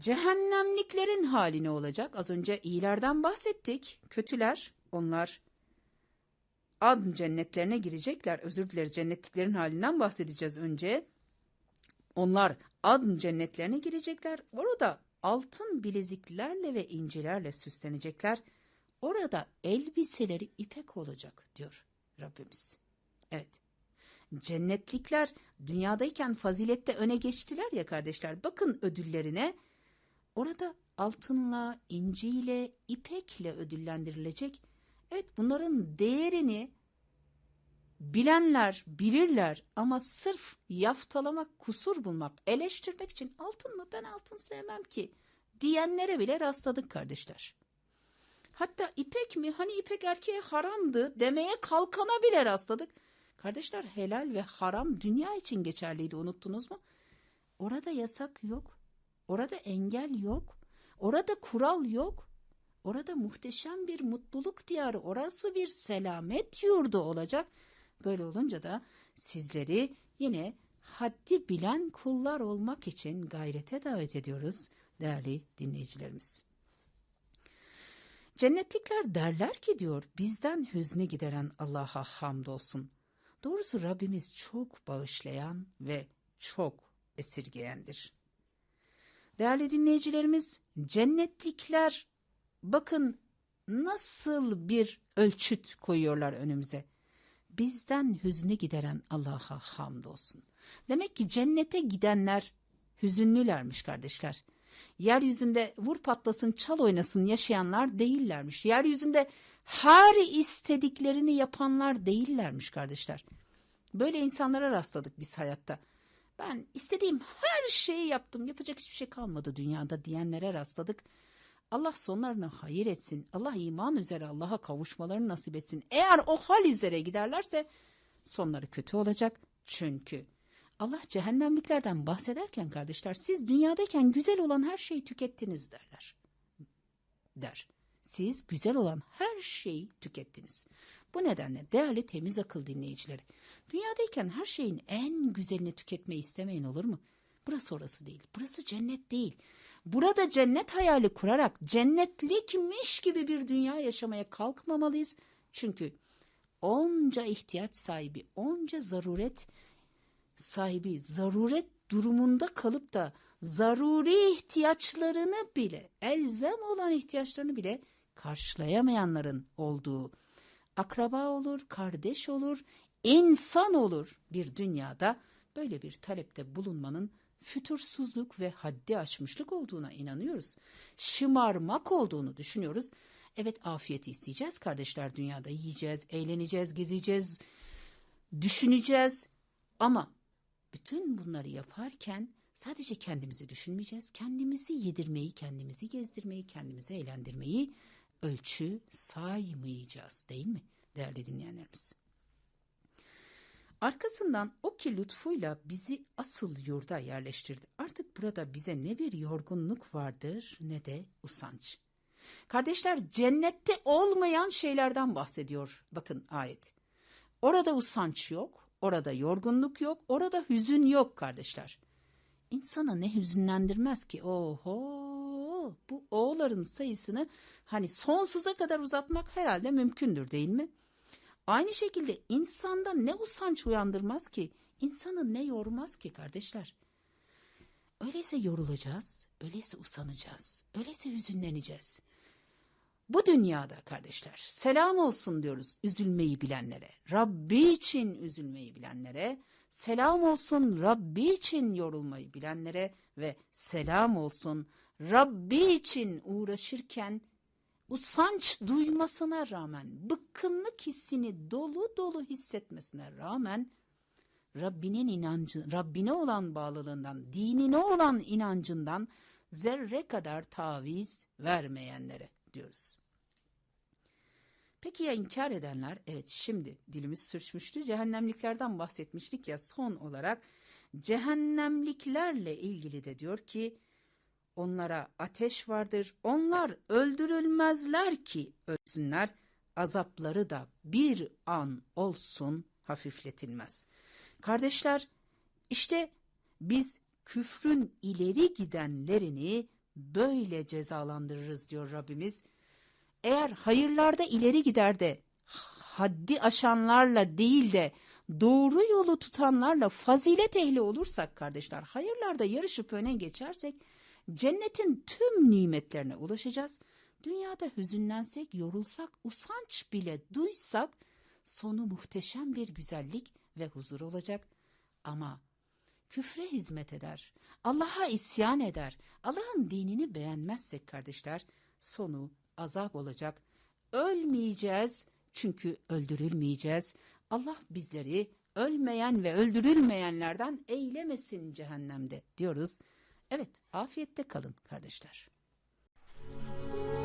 Cehennemliklerin hali ne olacak? Az önce iyilerden bahsettik. Kötüler, onlar ad cennetlerine girecekler. Özür dileriz cennetliklerin halinden bahsedeceğiz önce. Onlar ad cennetlerine girecekler. Orada altın bileziklerle ve incilerle süslenecekler. Orada elbiseleri ipek olacak diyor Rabbimiz. Evet. Cennetlikler dünyadayken fazilette öne geçtiler ya kardeşler. Bakın ödüllerine. Orada altınla, inciyle, ipekle ödüllendirilecek. Evet bunların değerini bilenler bilirler ama sırf yaftalamak, kusur bulmak, eleştirmek için altın mı ben altın sevmem ki diyenlere bile rastladık kardeşler. Hatta ipek mi hani ipek erkeğe haramdı demeye kalkana bile rastladık. Kardeşler helal ve haram dünya için geçerliydi unuttunuz mu? Orada yasak yok. Orada engel yok. Orada kural yok. Orada muhteşem bir mutluluk diyarı, orası bir selamet yurdu olacak. Böyle olunca da sizleri yine haddi bilen kullar olmak için gayrete davet ediyoruz değerli dinleyicilerimiz. Cennetlikler derler ki diyor bizden hüznü gideren Allah'a hamdolsun. Doğrusu Rabbimiz çok bağışlayan ve çok esirgeyendir. Değerli dinleyicilerimiz cennetlikler bakın nasıl bir ölçüt koyuyorlar önümüze. Bizden hüznü gideren Allah'a hamdolsun. Demek ki cennete gidenler hüzünlülermiş kardeşler. Yeryüzünde vur patlasın çal oynasın yaşayanlar değillermiş. Yeryüzünde her istediklerini yapanlar değillermiş kardeşler. Böyle insanlara rastladık biz hayatta. Ben istediğim her şeyi yaptım yapacak hiçbir şey kalmadı dünyada diyenlere rastladık. Allah sonlarını hayır etsin. Allah iman üzere Allah'a kavuşmalarını nasip etsin. Eğer o hal üzere giderlerse sonları kötü olacak. Çünkü Allah cehennemliklerden bahsederken kardeşler siz dünyadayken güzel olan her şeyi tükettiniz derler. Der. Siz güzel olan her şeyi tükettiniz. Bu nedenle değerli temiz akıl dinleyicileri, dünyadayken her şeyin en güzelini tüketmeyi istemeyin olur mu? Burası orası değil. Burası cennet değil. Burada cennet hayali kurarak cennetlikmiş gibi bir dünya yaşamaya kalkmamalıyız. Çünkü onca ihtiyaç sahibi, onca zaruret sahibi, zaruret durumunda kalıp da zaruri ihtiyaçlarını bile, elzem olan ihtiyaçlarını bile karşılayamayanların olduğu akraba olur, kardeş olur, insan olur bir dünyada böyle bir talepte bulunmanın fütursuzluk ve haddi aşmışlık olduğuna inanıyoruz. Şımarmak olduğunu düşünüyoruz. Evet afiyeti isteyeceğiz kardeşler dünyada yiyeceğiz, eğleneceğiz, gezeceğiz, düşüneceğiz. Ama bütün bunları yaparken sadece kendimizi düşünmeyeceğiz. Kendimizi yedirmeyi, kendimizi gezdirmeyi, kendimizi eğlendirmeyi ölçü saymayacağız değil mi değerli dinleyenlerimiz? Arkasından o ki lütfuyla bizi asıl yurda yerleştirdi. Artık burada bize ne bir yorgunluk vardır ne de usanç. Kardeşler cennette olmayan şeylerden bahsediyor bakın ayet. Orada usanç yok, orada yorgunluk yok, orada hüzün yok kardeşler. İnsana ne hüzünlendirmez ki? Oho! Bu oğulların sayısını hani sonsuza kadar uzatmak herhalde mümkündür değil mi? Aynı şekilde insanda ne usanç uyandırmaz ki? İnsanı ne yormaz ki kardeşler? Öyleyse yorulacağız, öyleyse usanacağız, öyleyse hüzünleneceğiz. Bu dünyada kardeşler selam olsun diyoruz üzülmeyi bilenlere, Rabbi için üzülmeyi bilenlere, selam olsun Rabbi için yorulmayı bilenlere ve selam olsun Rabbi için uğraşırken usanç duymasına rağmen, bıkkınlık hissini dolu dolu hissetmesine rağmen Rabbinin inancı, Rabbine olan bağlılığından, dinine olan inancından zerre kadar taviz vermeyenlere diyoruz. Peki ya inkar edenler? Evet şimdi dilimiz sürçmüştü. Cehennemliklerden bahsetmiştik ya son olarak cehennemliklerle ilgili de diyor ki onlara ateş vardır. Onlar öldürülmezler ki ölsünler. Azapları da bir an olsun hafifletilmez. Kardeşler işte biz küfrün ileri gidenlerini böyle cezalandırırız diyor Rabbimiz. Eğer hayırlarda ileri gider de haddi aşanlarla değil de doğru yolu tutanlarla fazilet ehli olursak kardeşler, hayırlarda yarışıp öne geçersek cennetin tüm nimetlerine ulaşacağız. Dünyada hüzünlensek, yorulsak, usanç bile duysak sonu muhteşem bir güzellik ve huzur olacak. Ama küfre hizmet eder, Allah'a isyan eder, Allah'ın dinini beğenmezsek kardeşler sonu azap olacak. Ölmeyeceğiz çünkü öldürülmeyeceğiz. Allah bizleri ölmeyen ve öldürülmeyenlerden eylemesin cehennemde diyoruz. Evet, afiyette kalın kardeşler. Müzik